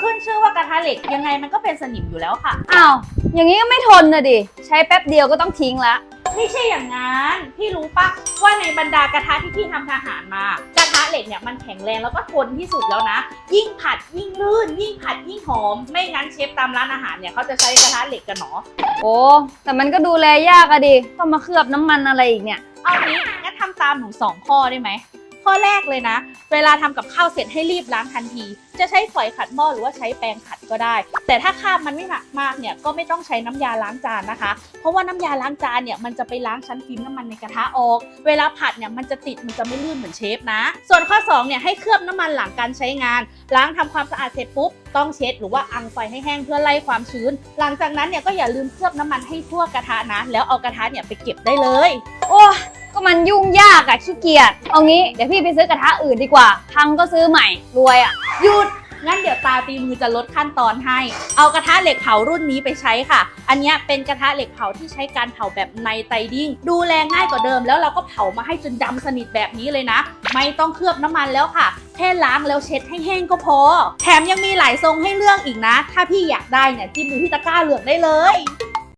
ขึ้นชื่อว่ากระทะเหล็กยังไงมันก็เป็นสนิมอยู่แล้วค่ะ อ้าว อย่างนี้ก็ไม่ทนนะดิ ใช้แป๊บเดียวก็ต้องทิ้งละ ไม่ใช่อย่างนั้น พี่รู้ปะว่าในบรรดากระทะที่พี่ทำทหารมา กระทะเหล็กเนี่ยมันแข็งแรงแล้วก็ทนที่สุดแล้วนะ ยิ่งผัดยิ่งลื่น ยิ่งผัดยิ่งหอม ไม่งั้นเชฟตามร้านอาหารเนี่ยเขาจะใช้กระทะเหล็กกันเนาะโอ้ แต่มันก็ดูแลยากอะดิ ต้องมาเคลือบน้ำมันอะไรอีกเนี่ย เอานี้งั้นทำตามหนูสองข้อได้ไหม ข้อแรกเลยนะ เวลาทำกับข้าวเสร็จให้รีบล้างทันที จะใช้ฝอยขัดหม้อหรือว่าใช้แปรงขัดก็ได้ แต่ถ้าคราบมันไม่หนักมากเนี่ยก็ไม่ต้องใช้น้ำยาล้างจานนะคะ เพราะว่าน้ำยาล้างจานเนี่ยมันจะไปล้างชั้นฟิล์มน้ำมันในกระทะออก เวลาผัดเนี่ยมันจะติดมันจะไม่ลื่นเหมือนเชฟนะ ส่วนข้อสองเนี่ยให้เคลือบน้ำมันหลังการใช้งาน ล้างทำความสะอาดเสร็จปุ๊บต้องเช็ดหรือว่าอังไฟให้แห้งเพื่อไล่ความชื้น หลังจากนั้นเนี่ยก็อย่าลืมเคลือบน้ำมันให้ทั่วกระทะนะ แล้วเอากระทะเนี่ยไปเก็บได้เลย โอ้ ก็มันยุ่งยากอะขี้เกียจเอางี้เดี๋ยวพี่ไปซื้อกระทะอื่นดีกว่า พังก็ซื้อใหม่รวยอะหยุด งั้นเดี๋ยวตาตีมือจะลดขั้นตอนให้ เอากระทะเหล็กเผารุ่นนี้ไปใช้ค่ะ อันเนี้ยเป็นกระทะเหล็กเผาที่ใช้การเผาแบบในไตดิ้ง ดูแลง่ายกว่าเดิม แล้วเราก็เผามาให้จนดำสนิทแบบนี้เลยนะ ไม่ต้องเคลือบน้ำมันแล้วค่ะ แค่ล้างแล้วเช็ดให้แห้งก็พอ แถมยังมีหลายทรงให้เลือกอีกนะ ถ้าพี่อยากได้เนี่ยจิ้มดูที่ตะกร้าเหลืองได้เลย